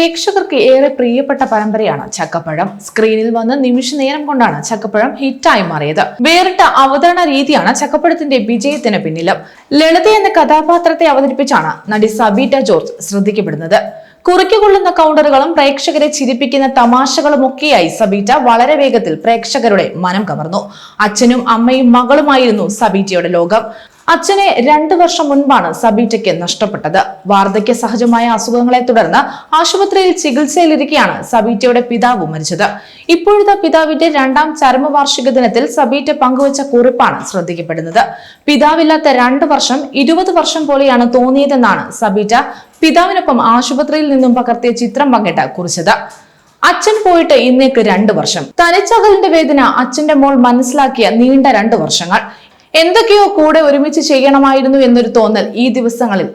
പ്രേക്ഷകർക്ക് ഏറെ പ്രിയപ്പെട്ട പരമ്പരയാണ് ചക്കപ്പഴം. സ്ക്രീനിൽ വന്ന് നിമിഷ നേരം കൊണ്ടാണ് ചക്കപ്പഴം ഹിറ്റായി മാറിയത്. വേറിട്ട അവതരണ രീതിയാണ് ചക്കപ്പഴത്തിന്റെ വിജയത്തിന് പിന്നിലും. ലളിത എന്ന കഥാപാത്രത്തെ അവതരിപ്പിച്ചാണ് നടി സബീറ്റ ജോർജ് ശ്രദ്ധിക്കപ്പെടുന്നത്. കുറിക്കുകൊള്ളുന്ന കൗണ്ടറുകളും പ്രേക്ഷകരെ ചിരിപ്പിക്കുന്ന തമാശകളും ഒക്കെയായി സബീറ്റ വളരെ വേഗത്തിൽ പ്രേക്ഷകരുടെ മനം കവർന്നു. അച്ഛനും അമ്മയും മകളുമായിരുന്നു സബീറ്റയുടെ ലോകം. അച്ഛനെ രണ്ടു വർഷം മുൻപാണ് സബീറ്റയ്ക്ക് നഷ്ടപ്പെട്ടത്. വാർദ്ധക്യ സഹജമായ അസുഖങ്ങളെ തുടർന്ന് ആശുപത്രിയിൽ ചികിത്സയിലിരിക്കെയാണ് സബീറ്റയുടെ പിതാവ് മരിച്ചത്. ഇപ്പോഴത്തെ പിതാവിന്റെ രണ്ടാം ചരമവാർഷിക ദിനത്തിൽ സബീറ്റ പങ്കുവച്ച കുറിപ്പാണ് ശ്രദ്ധിക്കപ്പെടുന്നത്. പിതാവില്ലാത്ത രണ്ടു വർഷം ഇരുപത് വർഷം പോലെയാണ് തോന്നിയതെന്നാണ് സബീറ്റ പിതാവിനൊപ്പം ആശുപത്രിയിൽ നിന്നും പകർത്തിയ ചിത്രം പങ്കിട്ട് കുറിച്ചത്. അച്ഛൻ പോയിട്ട് ഇന്നേക്ക് രണ്ടു വർഷം. തനിച്ചകലിന്റെ വേദന അച്ഛന്റെ മോൾ മനസ്സിലാക്കിയ നീണ്ട രണ്ടു വർഷങ്ങൾ. എന്തൊക്കെയോ കൂടെ ഒരുമിച്ച് ചെയ്യണമായിരുന്നു എന്നൊരു തോന്നൽ ഈ ദിവസങ്ങളിൽ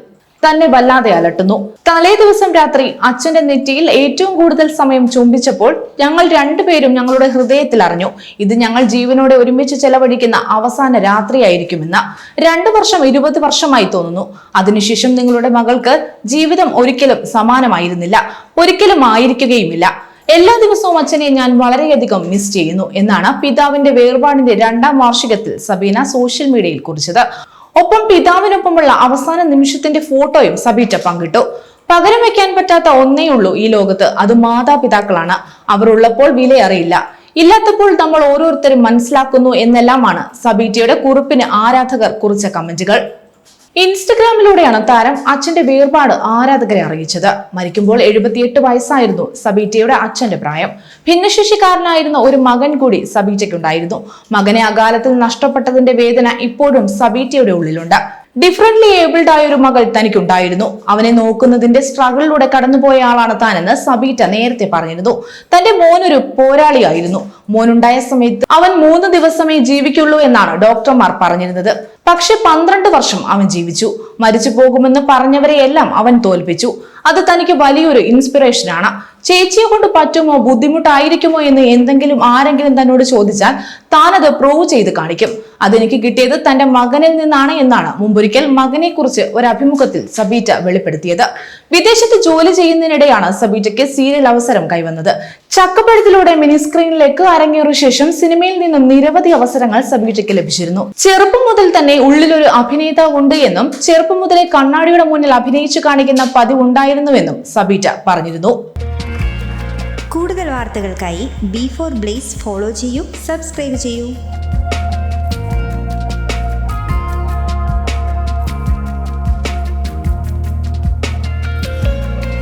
തന്നെ വല്ലാതെ അലട്ടുന്നു. തലേ ദിവസം രാത്രി അച്ഛന്റെ നെറ്റിയിൽ ഏറ്റവും കൂടുതൽ സമയം ചുംബിച്ചപ്പോൾ ഞങ്ങൾ രണ്ടുപേരും ഞങ്ങളുടെ ഹൃദയത്തിൽ അറിഞ്ഞു. ഇത് ഞങ്ങൾ ജീവനോടെ ഒരുമിച്ച് ചെലവഴിക്കുന്ന അവസാന രാത്രിയായിരിക്കുമെന്ന്. രണ്ടു വർഷം ഇരുപത് വർഷമായി തോന്നുന്നു. അതിനുശേഷം നിങ്ങളുടെ മകൾക്ക് ജീവിതം ഒരിക്കലും സമാനമായിരുന്നില്ല. ഒരിക്കലും ആയിരിക്കുകയുമില്ല. എല്ലാ ദിവസവും അച്ഛനെ ഞാൻ വളരെയധികം മിസ് ചെയ്യുന്നു എന്നാണ് പിതാവിന്റെ വേർപാടിന്റെ രണ്ടാം വാർഷികത്തിൽ സബീന സോഷ്യൽ മീഡിയയിൽ കുറിച്ചത്. ഒപ്പം പിതാവിനൊപ്പമുള്ള അവസാന നിമിഷത്തിന്റെ ഫോട്ടോയും സബീറ്റ പങ്കിട്ടു. പകരം വെക്കാൻ പറ്റാത്ത ഒന്നേ ഉള്ളൂ ഈ ലോകത്ത്. അത് മാതാപിതാക്കളാണ്. അവർ ഉള്ളപ്പോൾ വിലയറിയില്ല. ഇല്ലാത്തപ്പോൾ നമ്മൾ ഓരോരുത്തരും മനസ്സിലാക്കുന്നു എന്നെല്ലാമാണ് സബീറ്റയുടെ കുറിപ്പിന് ആരാധകർ കുറിച്ച കമന്റുകൾ. ഇൻസ്റ്റഗ്രാമിലൂടെയാണ് താരം അച്ഛന്റെ വേർപാട് ആരാധകരെ അറിയിച്ചത്. മരിക്കുമ്പോൾ എഴുപത്തിയെട്ട് വയസ്സായിരുന്നു സബീറ്റയുടെ അച്ഛന്റെ പ്രായം. ഭിന്നശേഷിക്കാരനായിരുന്ന ഒരു മകൻ കൂടി സബീറ്റയ്ക്കുണ്ടായിരുന്നു. മകനെ അകാലത്തിൽ നഷ്ടപ്പെട്ടതിന്റെ വേദന ഇപ്പോഴും സബീറ്റയുടെ ഉള്ളിലുണ്ട്. ഡിഫറently ഏബിൾഡ് ആയ ഒരു മകൾ തനിക്കുണ്ടായിരുന്നു. അവനെ നോക്കുന്നതിന്റെ സ്ട്രഗിളിലൂടെ കടന്നുപോയ ആളാണ് താനെന്ന് സബീറ്റ നേരത്തെ പറഞ്ഞിരുന്നു. തന്റെ മോനൊരു പോരാളിയായിരുന്നു. മോനുണ്ടായ സമയത്ത് അവൻ മൂന്ന് ദിവസമേ ജീവിക്കുള്ളൂ എന്നാണ് ഡോക്ടർമാർ പറഞ്ഞിരുന്നത്. പക്ഷെ പന്ത്രണ്ട് വർഷം അവൻ ജീവിച്ചു. മരിച്ചു പോകുമെന്ന് പറഞ്ഞവരെയെല്ലാം അവൻ തോൽപ്പിച്ചു. അത് തനിക്ക് വലിയൊരു ഇൻസ്പിറേഷനാണ് ചേച്ചിയെ കൊണ്ട് പറ്റുമോ? ബുദ്ധിമുട്ടായിരിക്കുമോ എന്ന് എന്തെങ്കിലും ആരെങ്കിലും തന്നോട് ചോദിച്ചാൽ താനത് പ്രൂവ് ചെയ്ത് കാണിക്കും. അതെനിക്ക് കിട്ടിയത് തന്റെ മകനിൽ നിന്നാണ് എന്നാണ് മുമ്പൊരിക്കൽ മകനെ കുറിച്ച് ഒരു അഭിമുഖത്തിൽ സബീറ്റ വെളിപ്പെടുത്തിയത്. വിദേശത്ത് ജോലി ചെയ്യുന്നതിനിടെയാണ് സബീറ്റയ്ക്ക് സീരിയൽ അവസരം കൈവന്നത്. ചക്കപ്പഴത്തിലൂടെ മിനി സ്ക്രീനിലേക്ക് അരങ്ങേറിയ ശേഷം സിനിമയിൽ നിന്നും നിരവധി അവസരങ്ങൾ സബീറ്റയ്ക്ക് ലഭിച്ചിരുന്നു. ചെറുപ്പം മുതൽ തന്നെ ഉള്ളിലൊരു അഭിനേതാവ് ഉണ്ട് എന്നും ചെറുപ്പം മുതലേ കണ്ണാടിയുടെ മുന്നിൽ അഭിനയിച്ചു കാണിക്കുന്ന പതിവുണ്ടായിരുന്നുവെന്നും സബീറ്റ പറഞ്ഞിരുന്നു. കൂടുതൽ വാർത്തകൾക്കായി ബി ഫോർ ബ്ലേസ് ഫോളോ ചെയ്യൂ സബ്സ്ക്രൈബ് ചെയ്യൂ.